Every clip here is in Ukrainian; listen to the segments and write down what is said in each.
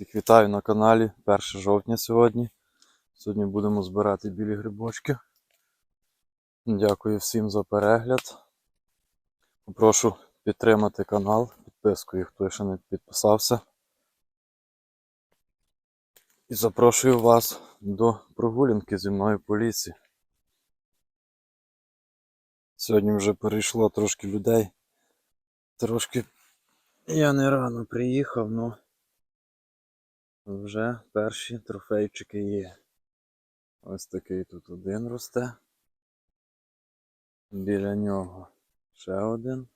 Всіх вітаю на каналі 1 жовтня сьогодні. Сьогодні будемо збирати білі грибочки. Дякую всім за перегляд. Прошу підтримати канал підпискою, хто ще не підписався. І запрошую вас до прогулянки зі мною по лісі. Сьогодні вже перейшло трошки людей. Трошки я не рано приїхав, але вже перші трофейчики є. Ось такий тут один росте. Біля нього ще один.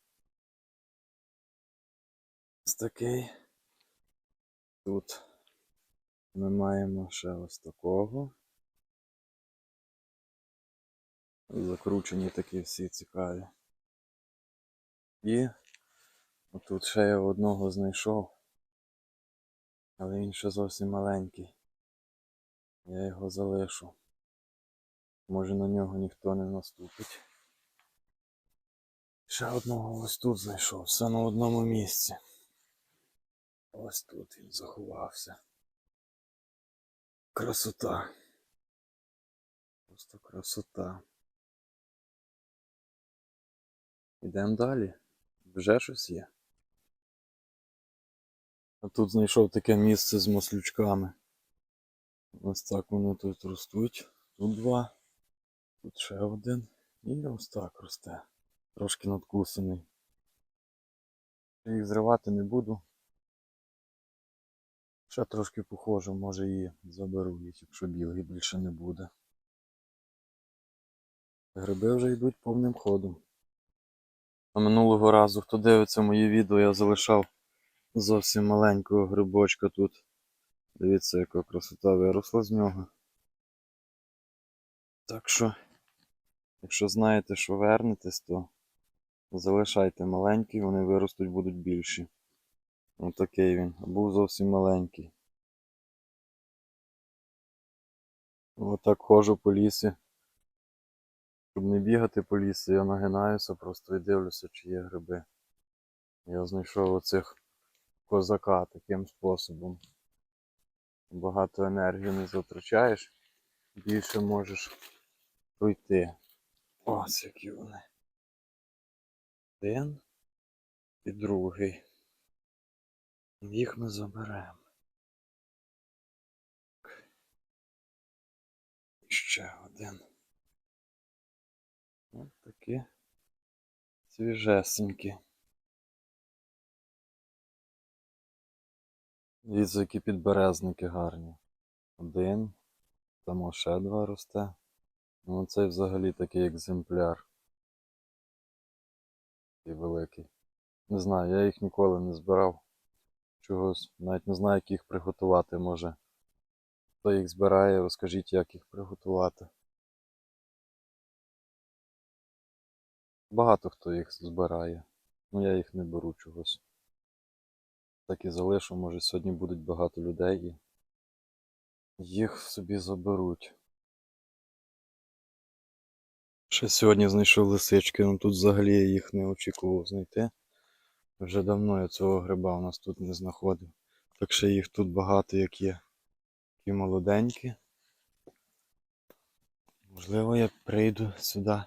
Ось такий. Тут ми маємо ще ось такого. Закручені такі всі цікаві. І отут ще я одного знайшов. Але він ще зовсім маленький. Я його залишу. Може на нього ніхто не наступить. Ще одного ось тут знайшов, все на одному місці. Ось тут він заховався. Красота. Просто красота. Йдемо далі. Вже щось є. А тут знайшов таке місце з маслючками. Ось так вони тут ростуть. Тут два, тут ще один. І ось так росте. Трошки надкусаний. Їх зривати не буду. Ще трошки похоже, може і заберу їх, якщо білих більше не буде. Гриби вже йдуть повним ходом. А минулого разу, хто дивиться мої відео, я залишав зовсім маленького грибочка тут. Дивіться, яка красота виросла з нього. Так що, якщо знаєте, що вернетесь, то залишайте маленький, вони виростуть будуть більші. Отакий він. А Був зовсім маленький. Отак ходжу по лісі. Щоб не бігати по лісі, я нагинаюся просто і дивлюся, чи є гриби. Я знайшов оцих козака таким способом. Багато енергії не затрачаєш, більше можеш пройти. Ось які вони. Один і другий. Їх ми заберемо. Ще один. Ось такі свіжесенькі. Дивіться, які підберезники гарні. Один. Там ще два росте. Ну цей взагалі такий екземпляр. Такий великий. Не знаю, я їх ніколи не збирав. Чогось. Навіть не знаю, як їх приготувати може. Хто їх збирає, розкажіть, як їх приготувати. Багато хто їх збирає. Ну я їх не беру чогось. Так і залишу, може сьогодні будуть багато людей і їх собі заберуть. Ще сьогодні знайшов лисички, ну тут взагалі я їх не очікував знайти. Вже давно я цього гриба у нас тут не знаходив. Так що їх тут багато як є. Такі молоденькі. Можливо, я прийду сюди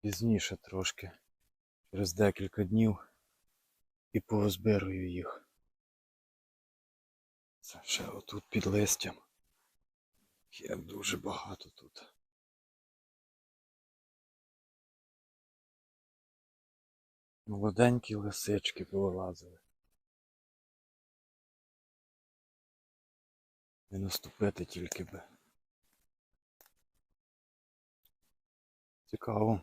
пізніше трошки, через декілька днів і позбирую їх. Це ще отут під листям. Є дуже багато тут. Молоденькі лисички повилазили. Не наступити тільки би. Цікаво.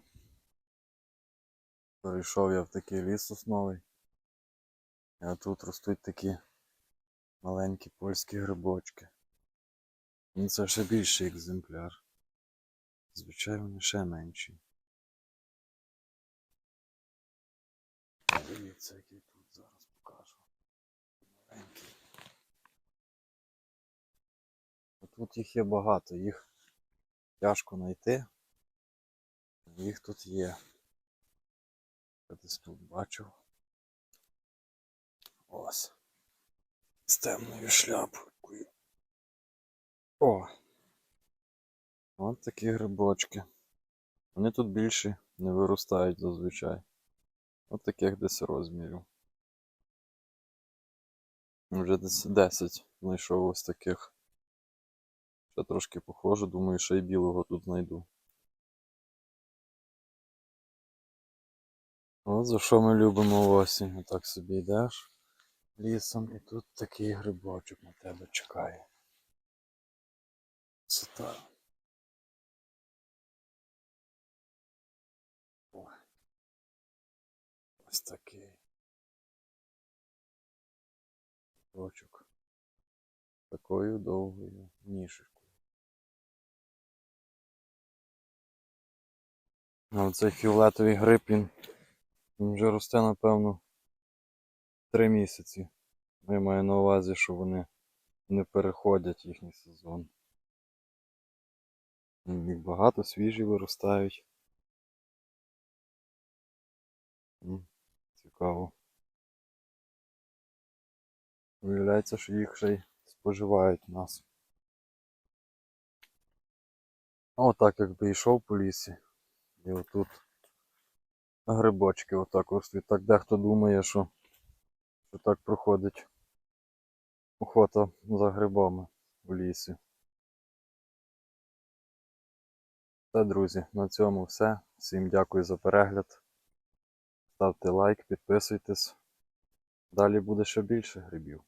Перейшов я в такий ліс сосновий. А тут ростуть такі маленькі польські грибочки. Ну це ще більший екземпляр. Звичайно, вони ще менші. Дивіться, який тут зараз покажу. Маленький. Тут їх є багато, їх тяжко знайти. Їх тут є. Я десь тут бачив. Ось. з темною шляпкою. О! От такі грибочки. Вони тут більші не виростають зазвичай. От таких десь розмірів. Вже десь 10 знайшов ось таких. Ще трошки похоже, думаю, ще й білого тут знайду. От за що ми любимо осінь. Отак собі йдеш лісом і тут такий грибочок на тебе чекає. О. Ось такий. Грибочок. Такою довгою ніжкою. А оцей фіолетовий гриб, він, він вже росте, напевно, три місяці. Ну, Я маю на увазі, що вони не переходять їхній сезон. Їх багато свіжі виростають. Цікаво. Виявляється, що їх ще й споживають у нас. А отак якби йшов по лісі. І отут грибочки отак ростуть. Так дехто думає, що, що так проходить охота за грибами в лісі. Все, друзі, на цьому все. Всім дякую за перегляд. Ставте лайк, підписуйтесь. Далі буде ще більше грибів.